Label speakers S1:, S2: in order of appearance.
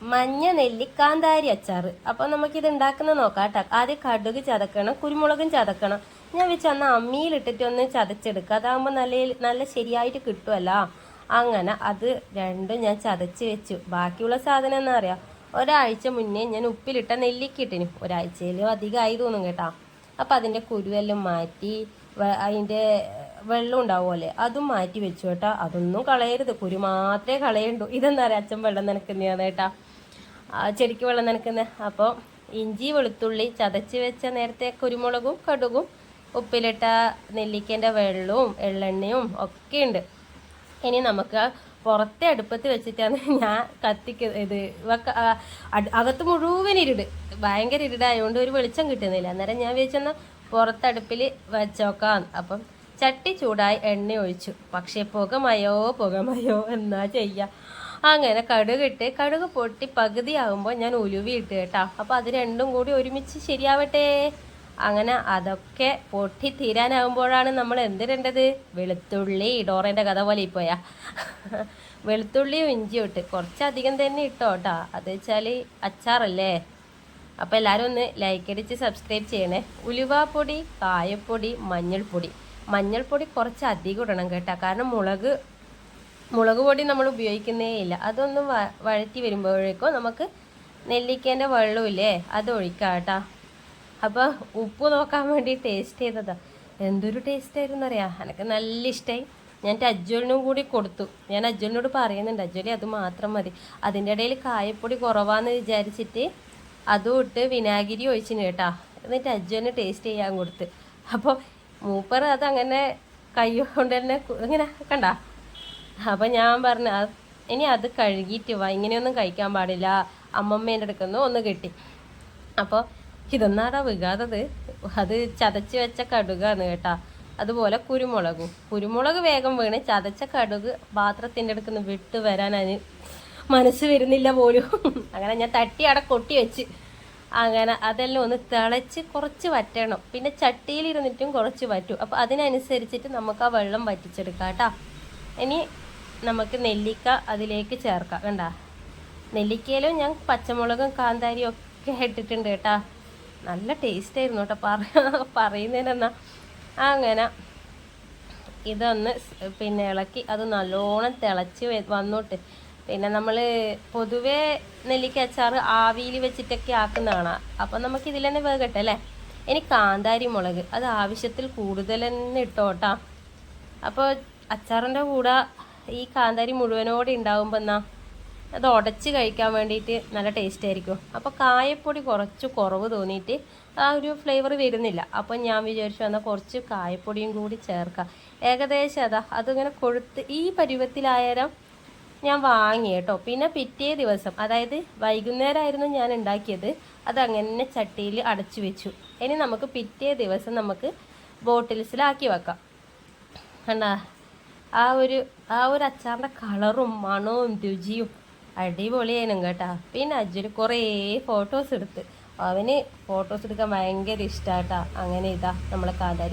S1: മഞ്ഞ നെല്ലിക്കാന്താരി അച്ചാർ. അപ്പൊ നമുക്കിത് ഉണ്ടാക്കുന്ന നോക്കാം കേട്ടോ ആദ്യം കടുക് ചതക്കണം കുരുമുളകും ചതക്കണം. ഞാൻ വെച്ച് അന്ന് അമ്മിയിലിട്ടിട്ട് ഒന്ന് ചതച്ചെടുക്കുക. അതാകുമ്പോൾ നല്ല നല്ല ശരിയായിട്ട് കിട്ടുമല്ലോ അങ്ങനെ അത് രണ്ടും ഞാൻ ചതച്ച് വെച്ചു. ബാക്കിയുള്ള സാധനം എന്താ അറിയാം ഒരാഴ്ച മുന്നേ ഞാൻ ഉപ്പിലിട്ട നെല്ലിക്കിട്ടിന് ഒരാഴ്ചയിലും അധികമായി തോന്നും കേട്ടോ. അപ്പം അതിന്റെ കുരുവെല്ലാം മാറ്റി അതിന്റെ വെള്ളം ഉണ്ടാവുമല്ലേ അതും മാറ്റി വെച്ചു കേട്ടോ. അതൊന്നും കളയരുത്. കുരു മാത്രമേ കളയണ്ടൂ ഇതെന്താ പറയുക അച്ഛൻ വെള്ളം നനക്കുന്നതാണ് കേട്ടാ. ചെടിക്ക് വെള്ളം നനക്കുന്നത് അപ്പോൾ ഇഞ്ചി വെളുത്തുള്ളി ചതച്ച് വെച്ച നേരത്തെ കുരുമുളകും കടുകും ഉപ്പിലിട്ട നെല്ലിക്കേന്റെ വെള്ളവും എള്ളെണ്ണയും ഒക്കെ ഉണ്ട്. ഇനി നമുക്ക് പുറത്തെ അടുപ്പത്ത് വെച്ചിട്ടാണ് ഞാൻ കത്തിക്ക് ഇത് അകത്ത് മുഴുവൻ ഇരുട്. ഭയങ്കര ഇരുടായതുകൊണ്ട് ഒരു വെളിച്ചം കിട്ടുന്നില്ല. അന്നേരം ഞാൻ വിചാരിച്ചെന്നാൽ പുറത്തടുപ്പിൽ വെച്ചോക്കാം. അപ്പം ചട്ടി ചൂടായി എണ്ണ ഒഴിച്ചു. പക്ഷേ പുകമയോ പുകമയോ എന്നാ ചെയ്യാ. അങ്ങനെ കടുകിട്ട് കടുക് പൊട്ടി പകുതിയാകുമ്പോൾ ഞാൻ ഉലുവി ഇട്ട് കേട്ടോ. അപ്പോൾ അത് രണ്ടും കൂടി ഒരുമിച്ച് ശരിയാവട്ടെ. അങ്ങനെ അതൊക്കെ പൊട്ടി തീരാനാകുമ്പോഴാണ് നമ്മൾ എന്തിടേണ്ടത് വെളുത്തുള്ളി ഡോറേന്റെ കഥ പോലെ പോയാ വെളുത്തുള്ളിയും ഇഞ്ചിയും ഇട്ട് കുറച്ചധികം തന്നെ ഇട്ടോ കേട്ടോ അത് വെച്ചാൽ അച്ചാറല്ലേ? അപ്പോൾ എല്ലാവരും ഒന്ന് ലൈക്ക് അടിച്ച് സബ്സ്ക്രൈബ് ചെയ്യണേ. ഉലുവാപ്പൊടി കായപ്പൊടി മഞ്ഞൾപ്പൊടി. മഞ്ഞൾപ്പൊടി കുറച്ച് അധികം ഇടണം കേട്ടോ. കാരണം മുളക് മുളക് പൊടി നമ്മൾ ഉപയോഗിക്കുന്നേ ഇല്ല. അതൊന്നും വഴറ്റി വരുമ്പോഴേക്കും നമുക്ക് നെല്ലിക്കേന്റെ വെള്ളമില്ലേ അത് ഒഴിക്കാം കേട്ടോ. അപ്പോൾ ഉപ്പ് നോക്കാൻ വേണ്ടി ടേസ്റ്റ് ചെയ്തതാ. എന്തൊരു ടേസ്റ്റ് ആയിരുന്നു അറിയാം? എനിക്ക് നല്ല ഇഷ്ടമായി ഞാൻ അജ്വലിനും കൂടി കൊടുത്തു. ഞാൻ അജ്വലിനോട് പറയുന്നുണ്ട് അജ്വലി അത് മാത്രം മതി. അതിന്റെ ഇടയിൽ കായപ്പൊടി കുറവാന്ന് വിചാരിച്ചിട്ട് അതും ഇട്ട് വിനാഗിരി ഒഴിച്ചിന് കേട്ടോ. എന്നിട്ട് അജ്വലിന് ടേസ്റ്റ് ചെയ്യാൻ കൊടുത്ത്. അപ്പോൾ മൂപ്പർ അതങ്ങനെ കൈ കൊണ്ട് തന്നെ ഇങ്ങനെ കണ്ട? അപ്പൊ ഞാൻ പറഞ്ഞു "അത് ഇനി അത് കഴുകിയിട്ട് വാ ഇങ്ങനെയൊന്നും കഴിക്കാൻ പാടില്ല. അമ്മമ്മേന്റെ അടുക്കുന്ന ഒന്ന് കിട്ടി. അപ്പോൾ ഇതൊന്നാടാ വികാതത്? അത് ചതച്ച് വെച്ച കടുകാണ് കേട്ടാ. അതുപോലെ കുരുമുളകും. കുരുമുളക് വേഗം വീണ് ചതച്ച കടുക് പാത്രത്തിന്റെ അടുക്കുന്ന വിട്ട് വരാൻ അതിന് മനസ്സ് വരുന്നില്ല പോലും. അങ്ങനെ ഞാൻ തട്ടി അവിടെ കൊട്ടി വെച്ച്. അങ്ങനെ അതെല്ലാം ഒന്ന് തിളച്ച് കുറച്ച് വറ്റണം. പിന്നെ ചട്ടിയിലിരുന്നിട്ടും കുറച്ച് വറ്റും. അപ്പോൾ അതിനനുസരിച്ചിട്ട് നമുക്ക് ആ വെള്ളം വറ്റിച്ചെടുക്കാം കേട്ടോ. ഇനി നമുക്ക് നെല്ലിക്ക അതിലേക്ക് ചേർക്കാം. കണ്ട? നെല്ലിക്കയിലും ഞാൻ പച്ചമുളകും കാന്താരിയും ഒക്കെ ഇട്ടിട്ടുണ്ട് കേട്ടാ. നല്ല ടേസ്റ്റ് ആയിരുന്നു കേട്ടോ. പറ പറയുന്നതിനെന്നാ. അങ്ങനെ ഇതൊന്ന് പിന്നെ ഇളക്കി അത് നല്ലോണം തിളച്ച് വന്നോട്ട്. പിന്നെ നമ്മൾ പൊതുവേ നെല്ലിക്ക അച്ചാർ ആവിയിൽ വെച്ചിട്ടൊക്കെ ആക്കുന്നതാണ്. അപ്പം നമുക്ക് ഇതിൽ തന്നെ വേകട്ടെ അല്ലേ? ഇനി കാന്താരി മുളക്. അത് ആവശ്യത്തിൽ കൂടുതൽ തന്നെ ഇട്ടോട്ടാ അപ്പോൾ അച്ചാറിന്റെ കൂടെ ഈ കാന്താരി മുഴുവനോടെ ഉണ്ടാകുമ്പോൾ എന്നാ അത് ഉടച്ച് കഴിക്കാൻ വേണ്ടിയിട്ട് നല്ല ടേസ്റ്റ് ആയിരിക്കും. അപ്പോൾ കായപ്പൊടി കുറച്ച് കുറവ് തോന്നിയിട്ട് ആ ഒരു ഫ്ലേവർ വരുന്നില്ല. അപ്പോൾ ഞാൻ വിചാരിച്ചു എന്നാൽ കുറച്ച് കായപ്പൊടിയും കൂടി ചേർക്കാം. ഏകദേശം അതാ. അതിങ്ങനെ കൊഴുത്ത് ഈ പരുവത്തിലായാലും ഞാൻ വാങ്ങി കേട്ടോ. പിന്നെ പിറ്റേ ദിവസം അതായത് വൈകുന്നേരമായിരുന്നു ഞാൻ ഉണ്ടാക്കിയത് അത് അങ്ങനെ ചട്ടിയിൽ അടച്ചു വെച്ചു. ഇനി നമുക്ക് പിറ്റേ ദിവസം നമുക്ക് ബോട്ടിൽസിലാക്കി വെക്കാം. കണ്ടാ? ആ ഒരു ആ ഒരു അച്ചാറിന്റെ കളറും മണവും രുചിയും അടിപൊളിയായിരുന്നു കേട്ടാ. പിന്നെ അജുര് കുറേ ഫോട്ടോസ് എടുത്ത്. അവന് ഫോട്ടോസ് എടുക്കാൻ ഭയങ്കര ഇഷ്ടാട്ടാ. അങ്ങനെ ഇതാ നമ്മളെ കാന്താരി